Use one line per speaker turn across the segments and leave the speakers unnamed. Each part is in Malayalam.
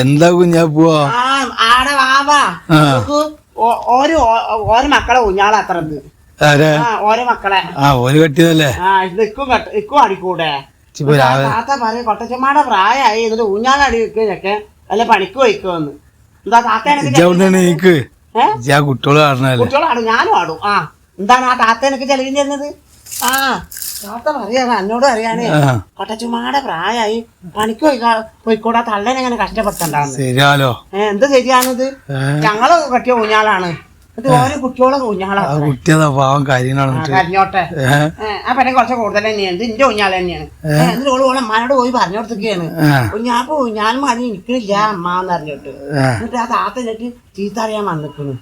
എന്താ കുഞ്ഞാ
പോവാ? ആടെ വാവാ ഓരോ ഓരോ മക്കളെ
കുഞ്ഞാളെ
ആ ഓരോ മക്കളെ.
ആ ഓൽ കെട്ടിയതല്ലേ?
ഇക്കും ഇക്കും അടിക്കൂടെ. താത്ത പറയും കൊട്ടച്ചമ്മാടെ പ്രായമായി എന്നിട്ട് ഊഞ്ഞാലടി വെക്കൊക്കെ അല്ല പണിക്ക് വയ്ക്കുമെന്ന് എന്താ താത്ത കുട്ടികളാടും ഞാനും ആടും. ആ എന്താണ് ആ താത്ത എനിക്ക് ചെലവിന് തരുന്നത്? ആ താത്ത പറയാണ് എന്നോട് അറിയാനേ കൊട്ടച്ചുമ്മാടെ പ്രായമായി പണിക്ക് പോയി പോയിക്കൂടാ. തള്ളനെ ഇങ്ങനെ കഷ്ടപ്പെട്ടുണ്ടാവുന്നത്
ശരിയാലോ.
എന്ത് ശരിയാണിത്? ഞങ്ങൾ കെട്ടിയ ഊഞ്ഞാലാണ് ഇത് ഓരോ കുട്ടികളെ ഊഞ്ഞാളാ.
ആ കുട്ടിയതാ പാവം കാര്യങ്ങളാണ്
കരഞ്ഞോട്ടെ. ആ പെണ്ണെ കുറച്ച് കൂടുതൽ തന്നെയാണ് ഇത് എന്റെ ഊഞ്ഞാൽ തന്നെയാണ് എന്നിട്ട് ഓൾ ഓളെ അമ്മാനോട് പോയി പറഞ്ഞു കൊടുത്തൊക്കെയാണ് ഞാൻ ഞാൻ മതി നിൽക്കണില്ല അമ്മാന്ന്
ആ
എന്നിട്ട് ആ താത്ത എന്നിട്ട് ചീത്ത അറിയാൻ വന്നിക്കണു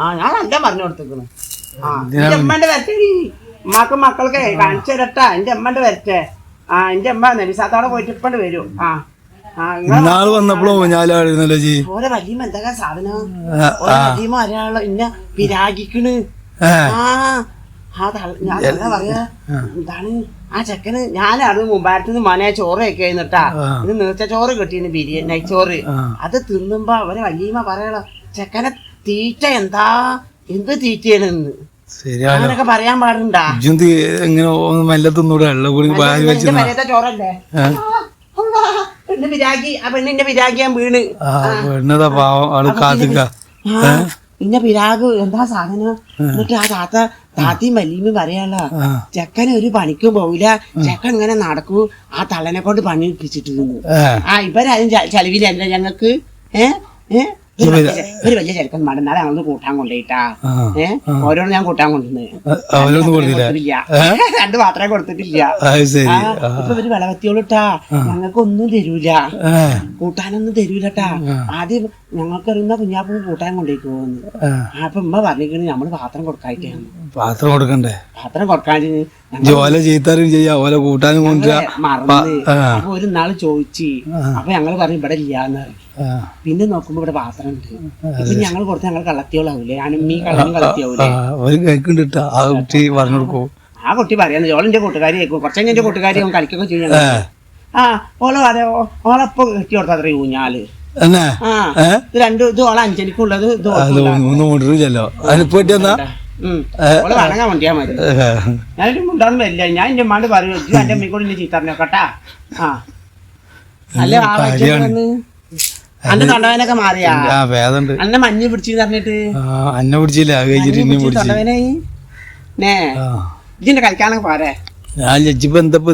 ആ ഞാൻ നല്ല പറഞ്ഞു കൊടുത്തേക്കണു ആ വരട്ടെ ഉമ്മാക്ക് മക്കൾക്ക് കാണിച്ചു തരട്ടാ. എന്റെ അമ്മന്റെ വരട്ടെ. ആ എന്റെ അമ്മ നബിസാത്തോടെ പോയിട്ട് ഇപ്പണ്ട് വരും. ആ.
ഇന്നാൾ വന്നപ്പോഴും ഊഞ്ഞാലായിരുന്നല്ലോ ജി.
ഓരോ വലിയ എന്തൊക്കെ സാധനം? ഓരോ ഒരാൾ ഇന്നെ പിരാഗിക്കണ്. ആ. ഞാൻ പറയാ? എന്താണ്? ആ ചെക്കന് ഞാനാണ് മുമ്പാരത്തുനിന്ന് മനെ ചോറ്
ആ.
ഇത് നീർച്ച ചോറ് കിട്ടിയിരുന്നു ബിരിയാണി നെയ്ച്ചോറ് അത് തിന്നുമ്പോ അവരെ വല്യമ്മ പറയണ ചെക്കനെ തീറ്റ എന്താ? എന്ത് തീറ്റയാണെന്ന് അങ്ങനൊക്കെ പറയാൻ പാടുണ്ടാ?
എങ്ങനെ ഒന്ന് മെല്ലെ തിന്നൂടെ? വെള്ളം കൂടി വാരി വെച്ച്
എന്റെ മരത്തെ ചോറല്ലേ?
ഏ?
അള്ളാ, പെണ്ണ് വിരാഗി ആ പെണ്ണിന്റെ വീണ്.
പെണ്ണതാ പാവം. ആൾ കാത്തിക്ക.
ഇന്ന പിരാഗ് എന്താ സാധനം? എന്നിട്ട് ആ താത്ത താത്തയും വല്യമ്മയും പറയാനുള്ള. ചെക്കൻ ഒരു പണിക്കും പോവില്ല ചെക്കൻ ഇങ്ങനെ നടക്കൂ. ആ തള്ളനെ കൊണ്ട് പണി എടുപ്പിച്ചിട്ട് ആ ഇവരാരും ചെലവിലല്ല ഞങ്ങക്ക് ഏഹ് ഏ? ഒരു വലിയ ചെ- ഒരു വലിയ ചെറുക്കൻ കൂട്ടാൻ കൊണ്ടുപോയിട്ടാ ഏഹ് ഓരോന്ന് ഞാൻ കൂട്ടാൻ കൊണ്ടുവന്നില്ല. രണ്ട് മാത്രമേ കൊടുത്തിട്ടില്ല. ഇപ്പൊ ഇവർ വിളവത്തിയോളിട്ടാ. ഞങ്ങൾക്കൊന്നും തരൂല.
ഏ
കൂട്ടാനൊന്നും തരൂലട്ടാ. ആദ്യം ഞങ്ങൾക്കറിയുന്ന കുഞ്ഞാപ്പൂ കൂട്ടാൻ കൊണ്ടേക്ക് പോകുന്നു. അപ്പൊ ഉമ്മ പറഞ്ഞിരിക്കണേ നമ്മൾ പാത്രം കൊടുക്കായിട്ടാണ്
പാത്രം കൊടുക്കണ്ടേ?
പാത്രം കൊടുക്കാൻ
ജോല ചെയ്താരും ചെയ്യാ ഓല കൂട്ടാനും
മറന്ന്. അപ്പൊ ഒരു നാൾ ചോദിച്ചു അപ്പൊ ഞങ്ങൾ പറഞ്ഞു ഇവിടെ ഇല്ലാന്ന് പറഞ്ഞു പിന്നെ നോക്കുമ്പോ ഇവിടെ പാത്രം ഉണ്ട് ഇപ്പൊ ഞങ്ങൾ കൊടുത്ത് ഞങ്ങൾ കള്ളത്തിയോളാവൂലേ ഞാനും ഈ കള്ളനും കളത്തിയാവൂലേ?
ആ കുട്ടി. പറഞ്ഞു കൊടുക്കൂ.
ആ കുട്ടി പറയാന്ന് ഓളെന്റെ കൂട്ടുകാരി ആയിരിക്കും കുറച്ചു എന്റെ കൂട്ടുകാരി കളിക്കൊക്കെ ചെയ്യണം ആ. ഓളെ അതെ ഓളപ്പൊ കെട്ടി കൊടുത്ത അത്ര ഊഞ്ഞാൽ.
എന്നാ?
രണ്ട് ഇത് ഓളെ
മൂന്ന് അതിനിപ്പോ എന്നാ
വണങ്ങാൻ വേണ്ടിയാ മതി. ഞാനൊരു മുണ്ടാന്ന് വരില്ല. ഞാൻ എന്റെ പറയും കൂടി ആ. അല്ല ആ വന്ന് അന്റെ തൊണ്ടവേനൊക്കെ മാറിയാ?
ആ വേദണ്ട്.
അന്നെ മഞ്ഞ് പിടിച്ചെന്ന് പറഞ്ഞിട്ട്?
അന്നെ പിടിച്ചില്ല ഇന്നെ
തൊണ്ടവേനായി ഇജിന്റെ കളിക്കാനൊക്കെ പോരെ?
ഞാൻ ലജ്ജിപ്പോ ഇന്നിപ്പോ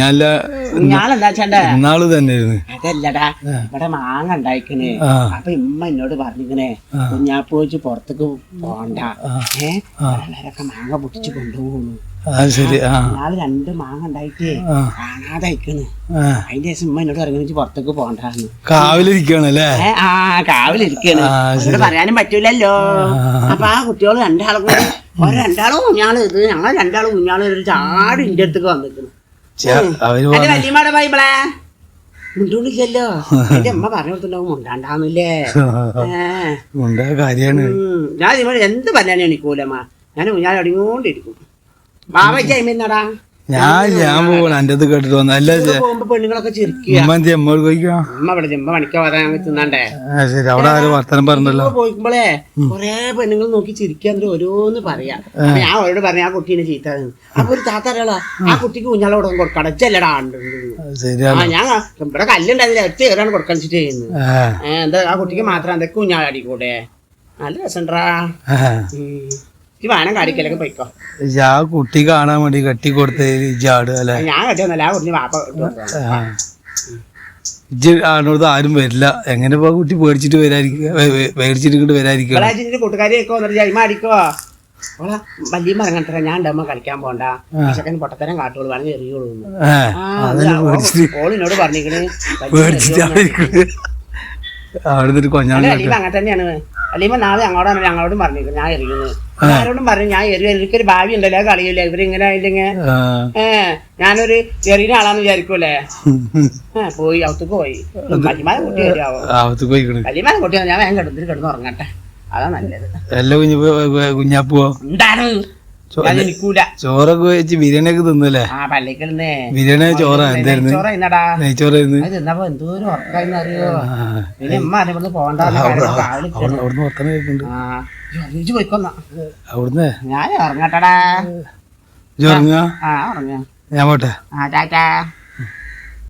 ഞാനല്ല
ഞാനെന്താ വെച്ചാണ്ടേ
ഇന്നാൾ തന്നെ
അതല്ലടാ ഇവിടെ മാങ്ങ ഉണ്ടായിക്കണേ. അപ്പൊ ഇമ്മ എന്നോട് പറഞ്ഞിക്കണേ. കുഞ്ഞാപ്പ് വെച്ച് പുറത്തേക്ക് പോണ്ട. ഏഹ് മാങ്ങ പൊട്ടിച്ച് കൊണ്ടുപോകുന്നു.
ശരി.
നാളെ രണ്ട് മാങ്ങ ഉണ്ടായിട്ടേ. കാണാതെ അയക്കണ് അതിന്റെ ശേഷം ഉമ്മ എന്നോട് ഇറങ്ങി പുറത്തേക്ക് പോണ്ടാന്ന്.
കാവിലിരിക്കണല്ലേ
ആ കാവിലിരിക്കണ്. പറയാനും പറ്റൂലല്ലോ. അപ്പൊ ആ കുട്ടികൾ രണ്ടാളും ഓരോ രണ്ടാളും കുഞ്ഞാൾ ഇത് ഞങ്ങൾ രണ്ടാളും കുഞ്ഞാളും ഒരു ചാടി ഇന്റെ അടുത്തേക്ക് വന്നിരിക്കുന്നു. വല്യമ്മയുടെ ബൈബിളെ മുണ്ടൂണില്ലല്ലോ എന്റെ അമ്മ പറഞ്ഞു കൊടുത്തിട്ടുണ്ടാവും മുണ്ടാണ്ടാന്നില്ലേ ഞാൻ എന്ത് പറഞ്ഞാണ് എണിക്കൂലമ്മ ഞാൻ ഞാൻ അടിഞ്ഞോണ്ടിരിക്കും. മാമ ചെയ്യുമ്പോടാ
ഞാൻ ഞാൻ പോകണം എന്റെ അത് കേട്ടിട്ട് വന്ന. അല്ല
പോകുമ്പോ പെണ്ണുങ്ങളൊക്കെ
ഉമ്മ എന്ത് അമ്മ കഴിക്കാം
അമ്മ ഇവിടെ ചെമ്പ പണിക്ക പറയാൻ തിന്നണ്ടേ.
ആ ശരി. അവിടെ ആരും വർത്തനം പറഞ്ഞല്ലോ.
പോയിക്കുമ്പോളേ കൊറേ പെണ്ണുങ്ങൾ നോക്കി ചിരിക്കാൻ ഓരോന്ന് പറയാ. ഞാൻ അവരോട് പറഞ്ഞു ആ കുട്ടീനെ ചീത്ത അപ്പൊ ഒരു താത്ത ആ. കുട്ടിക്ക് കുഞ്ഞാളോട് കൊടുക്കണം ചെല്ലടാ
ശരിയാണ്.
ഞാൻ ഇവിടെ കല്ലുണ്ടായിരുന്നില്ല ഒറ്റ ഏറാണ് കൊടുക്കാൻ ചെയ്യുന്നത് എന്താ ആ കുട്ടിക്ക് മാത്രം എന്തൊക്കെ കുഞ്ഞാളെ അടിക്കൂടെ? നല്ല രസണ്ടാ.
ആ.
ഇത് വേണം കാടിക്കലൊക്കെ പോയിക്കോ.
ഇജ്ജ് ആ കുട്ടി കാണാൻ വേണ്ടി കെട്ടി കൊടുത്ത ഇജാട് അല്ലെ?
ഞാൻ കെട്ടിയൊന്നല്ല ആ വാപ്പ ഇട്ട് കൊടുത്തതാ.
ഇജ്ജ് ആണോട് ആരും വരില്ല. എങ്ങനെ ഇപ്പൊ ആ കുട്ടി പേടിച്ചിട്ട് വരാതിരിക്കുക പേടിച്ചിട്ട് ഇങ്ങോട്ട് വരാതിരിക്കുക
ഇവിടെ അച്ഛന്റെ കൂട്ടുകാരിയൊക്കെ വന്നിട്ട് ജൈമ അടിക്കോ ഓളെ വലിയ മരങ്ങട്ടറ ഞാൻ ഉണ്ടാകുമ്പോ കളിക്കാൻ പോണ്ട. ചെക്കൻ പൊട്ടത്തരം വേണമെങ്കിൽ.
ഏ പേടിച്ചിട്ട്.
ഓളിനോട്
പേടിച്ചിട്ടാണ് ഇരിക്കുന്നത്. അവിടെ കൊഞ്ഞാണ്
അങ്ങനെ തന്നെയാണ്. അലീമ നാളെ ഞങ്ങളോട് ഞങ്ങളോടും പറഞ്ഞിരിക്കും ഞാൻ എറിയുന്നത് ആരോടും പറഞ്ഞു ഞാൻ എറിയ എനിക്കൊരു ഭാവി ഉണ്ടല്ലോ കളിയില്ല? ഇവരിങ്ങനെ
ഇല്ലെങ്കിൽ.
ഏ ഞാനൊരു എറിയുന്ന ആളാന്ന് വിചാരിക്കൂലേ പോയി അവത്തേക്ക് പോയി. വലിയമാരെ കുട്ടി വരികയാവോ
പോയിക്കണ്
കുട്ടി ഞാൻ വേഗം കിടന്നിട്ട് കിടന്ന് ഉറങ്ങട്ടെ. അതാ നല്ലത്.
എല്ലാം കുഞ്ഞു
നിൽക്കൂല
ചോറൊക്കെ വെച്ച് ബിരിയാണിയൊക്കെ തിന്നല്ലേ
ആ പള്ളിക്കലിന്നേ
ബിരിയാണി ചോറ? എന്തായിരുന്നു? നെയ്ച്ചോറായിരുന്നു അവിടുന്ന് വർത്തനം കേൾക്കുന്നുണ്ട്.
ഞാൻ
ഉറങ്ങ ഞാൻ പോട്ടെ.